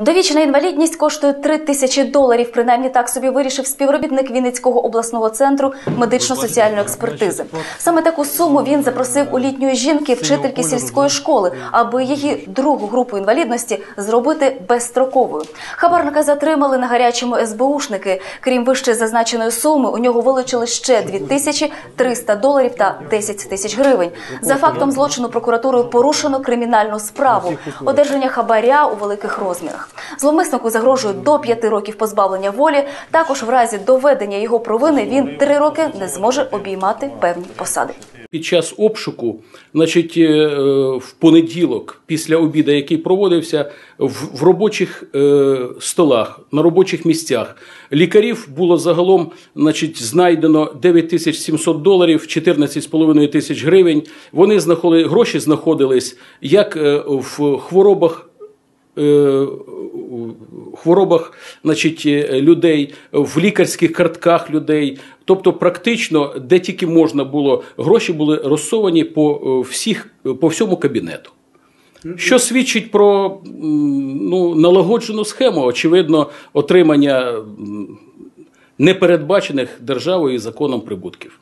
Довічна інвалідність коштує 3 тисячі доларів. Принаймні так собі вирішив співробітник Вінницького обласного центру медично-соціальної експертизи. Саме таку суму він запросив у літньої жінки, вчительки сільської школи, аби її другу групу інвалідності зробити безстроковою. Хабарника затримали на гарячому СБУшники. Крім вище зазначеної суми, у нього вилучили ще 2 тисячі 300 доларів та 10 тисяч гривень. За фактом злочину прокуратурою порушено кримінальну справу одержання хабаря у великих розмірах. Зловмиснику загрожує до 5 років позбавлення волі. Також в разі доведення його провини він 3 роки не зможе обіймати певні посади. Під час обшуку, значить, е, в понеділок, після обіду, який проводився, в, робочих е, столах, на робочих місцях лікарів було загалом значить, знайдено 9700 доларів, 14,5 тисяч гривень. Вони знаходили, гроші знаходились як е, в хворобах хворобах значить, е, людей, в лікарських картках людей. Тобто, практично, де тільки можна було, гроші були розсовані по, е, всіх, по всьому кабінету. Що свідчить про ну, налагоджену схему, очевидно, отримання непередбачених державою і законом прибутків.